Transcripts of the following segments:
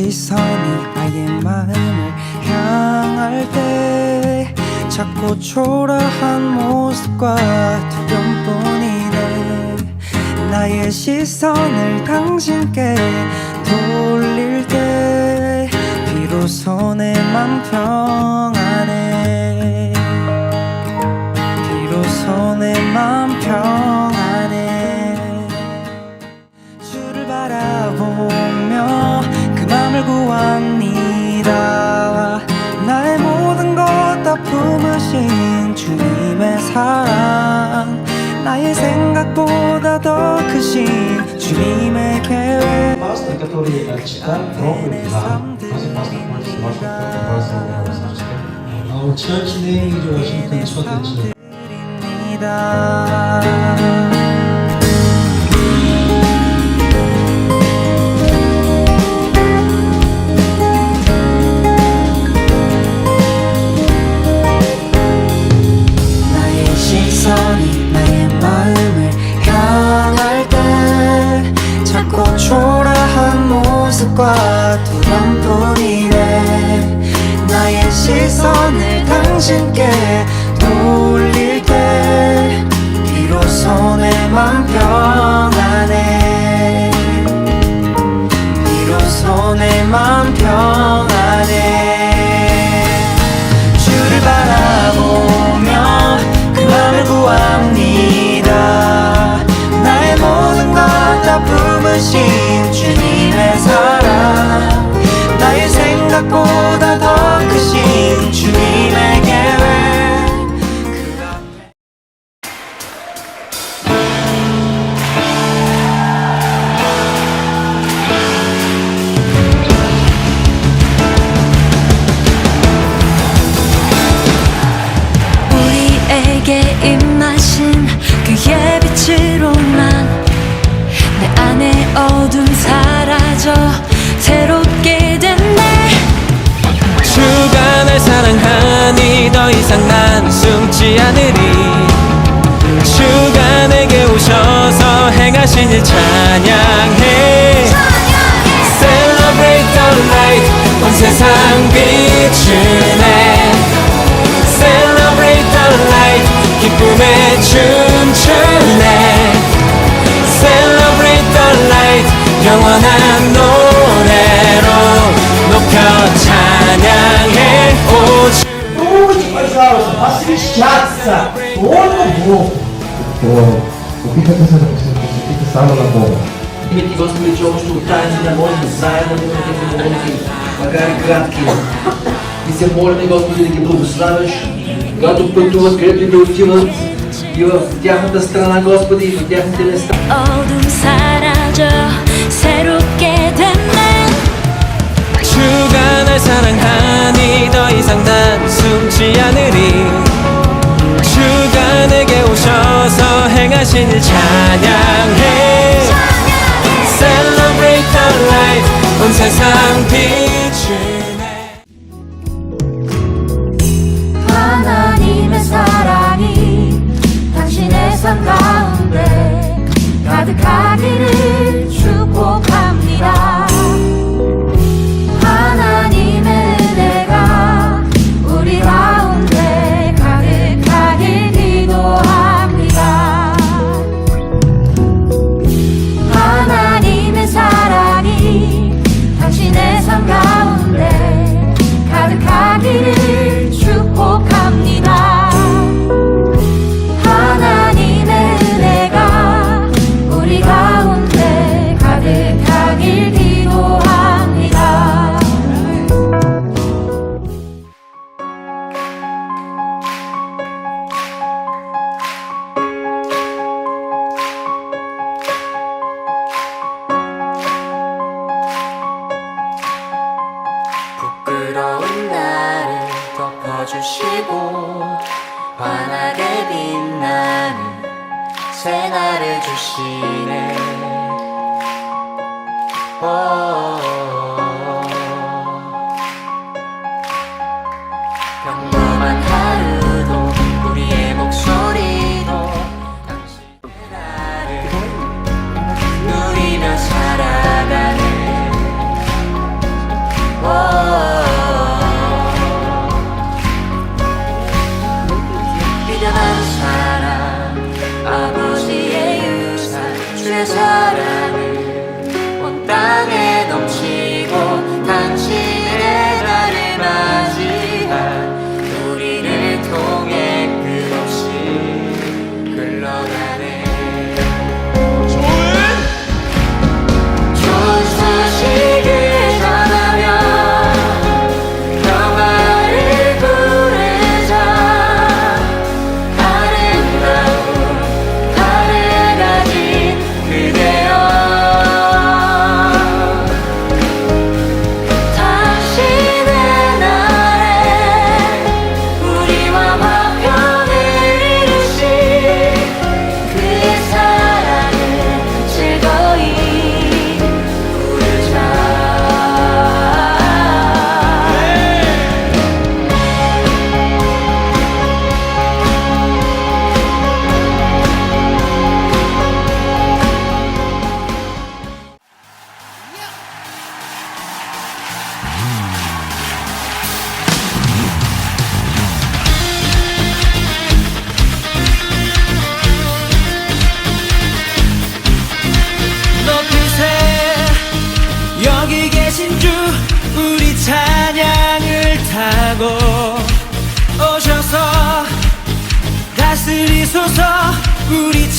시선이 나의 마음을 향할 때 자꾸 초라한 모습과 두려움뿐이네. 나의 시선을 당신께 돌릴 때 비로소 내맘 평안해 비로소 내맘 평안해 주를 맘을 구합니다 나의 모든 것 다 품으신 주님의 사랑 나의 생각보다 더 크신 주님의 계획 Pastor Catholic Chicago from Vietnam. Pastor Pastor Paul Washington, Washington, Washington. Our church name is Washington Church. 드립니다 두려움뿐이네 나의 시선을 당신께 돌릴 때 비로소 내맘 평안해 비로소 내맘 평안해 주를 바라보며 그 맘을 구합니다. 나의 모든 것 다 품으신 주님의 나의 생각보다 더 크신 주님의 계획 그 앞에 우리에게 입마신 그의 빛으로만 내 안에 어둠 숨지 않으리 주가 내게 오셔서 행하신 일 찬양해 Celebrate the light 온 세상 비추네 Celebrate the light 기쁨에 춤출래 Celebrate the light 영원한 посвящаться Богу. то опитайте се да посветите само на Бога. Име ти, Господи, че общо от тази да можем заедно да бъдем молитви, макар и кратки. И се молим, Господи, да ги благославяш, когато пътуват, където и да отиват, и в тяхната страна, Господи, и в тяхните места. 어둠 사라져 새롭게 됐네 주가 날 사랑하니 더 이상 난 숨지 않으리 주가 내게 오셔서 행하신 일 찬양해 주시고 환하게 빛나는 새날을 주시네. 오,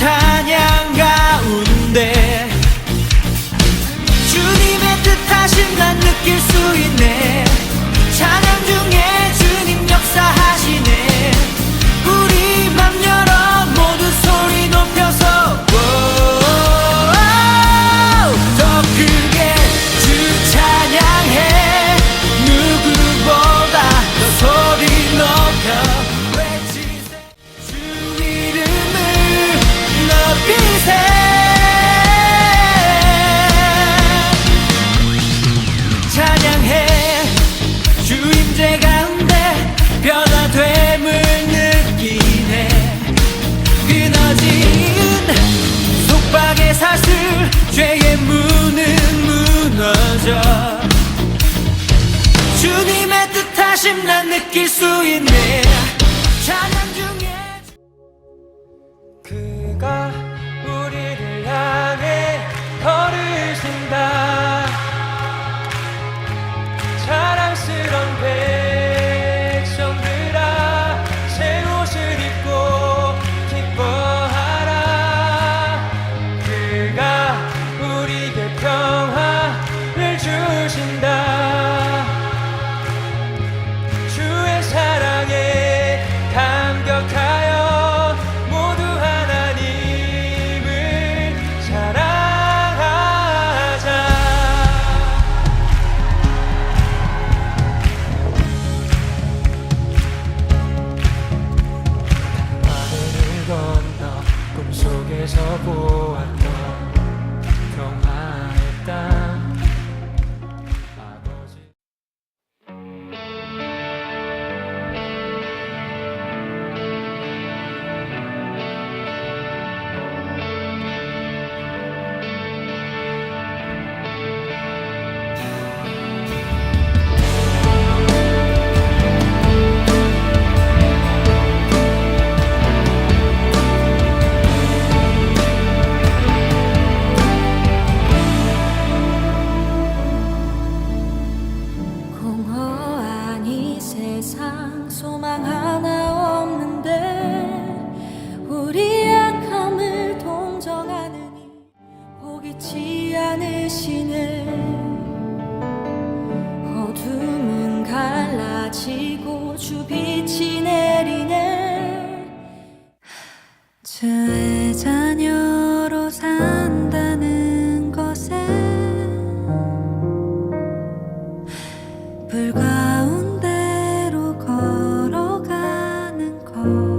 차 지고 주 빛이 내리네. 주의 자녀로 산다는 것에 불가운데로 걸어가는 것.